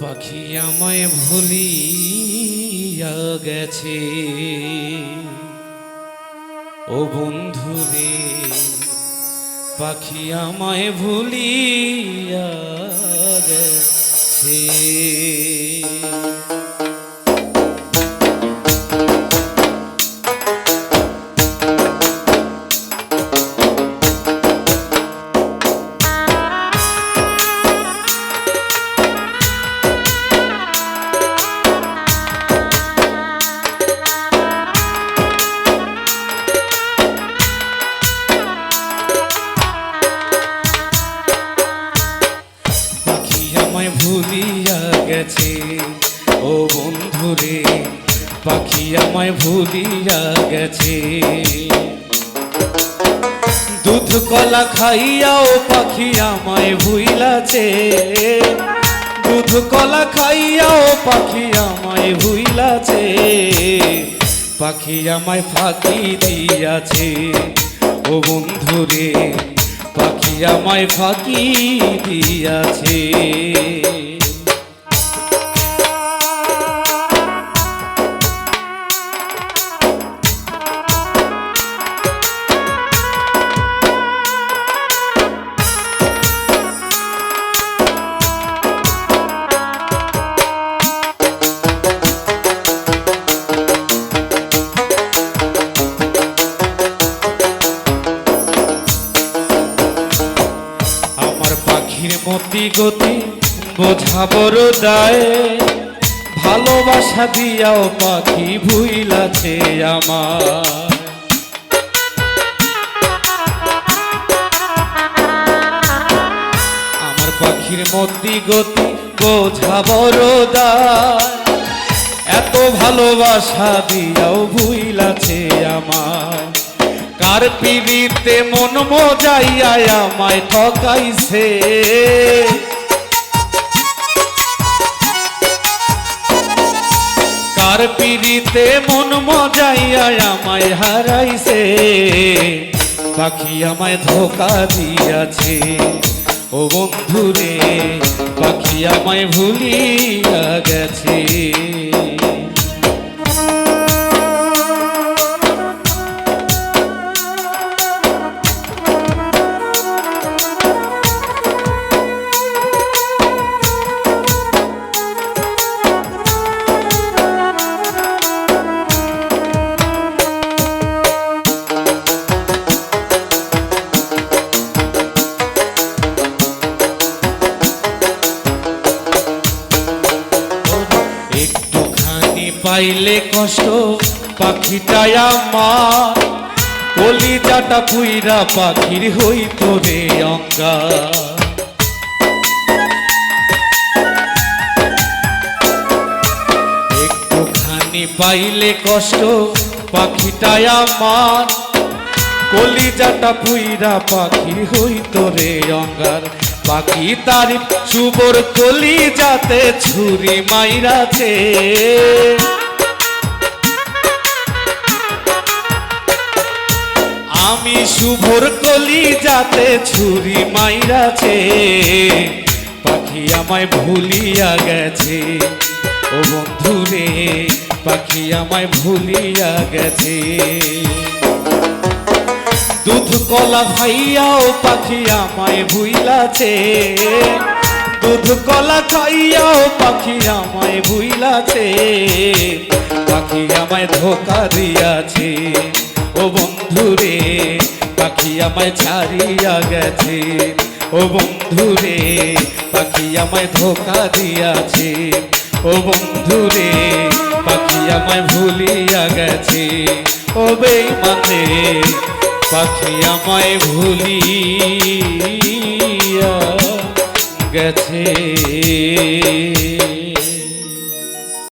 পাখি আমায় ভুলিয়া গেছে। ও বন্ধু রে পাখি আমায় ভুলিয়া গেছে। ভুলিয়া গেছে। ও বন্ধুরে, পাখি আমায় ভুলিয়া গেছে। দুধ কলা খাইয়াও পাখি আমায় ভুইলাছে। দুধ কলা খাইয়াও পাখি আমায় ভুইলাছে। পাখি আমায় ফাঁকি দিয়াছে। ও বন্ধুরে, পাখি আমায় ফাঁকি দিয়াছে। পাখির মতি গতি বোঝা বড় দায় ভালোবাসা দিয়াও পাখি ভুইলাছে আমার আমার পাখির মতি গতি বোঝা বড় দায় এত ভালোবাসা দিয়াও ভুইলাছে আমার কার পিড়িতে মন মজাইয়া আমায় ঠকাইছে। কার পিড়িতে মন মজাইয়া আমায় হারাইছে, পাখি আমায় ধোকা দিয়াছে। ও বন্ধুরে, পাখি আমায় ভুলিয়া গেছে। পাইলে কষ্ট, পাখিটাই আমার। কলিজাটা পুইরা পাখির হইত রে অঙ্গা একটুখানি পাইলে কষ্ট, পাখিটাই আমার। কলিজাটা পুইরা পাখির হইত রে অঙ্গার। পাখি তার শুভর কলিজাতে ছুরি মাইরাছে আমি শুভর কলিজাতে ছুরি মাইরাছে। পাখি আমায় ভুলিয়া গেছে। ও বন্ধুরে পাখি আমায় ভুলিয়া গেছে। দুধ কলা খাইয়াও পাখি আমায় ভুইলাছে। দুধ কলা খাইয়াও পাখি আমায় ভুইলাছে। পাখি আমায় ধোকা দিয়াছে। ও বন্ধুরে পাখি আমায় ছাড়িয়া গেছে। ও বন্ধুরে, পাখি আমায় ধোকা দিয়াছে। ও বন্ধুরে, পাখি আমায় ভুলিয়া গেছে। ও বেমানে পাখি আমায় ভুলিয়া গেছে।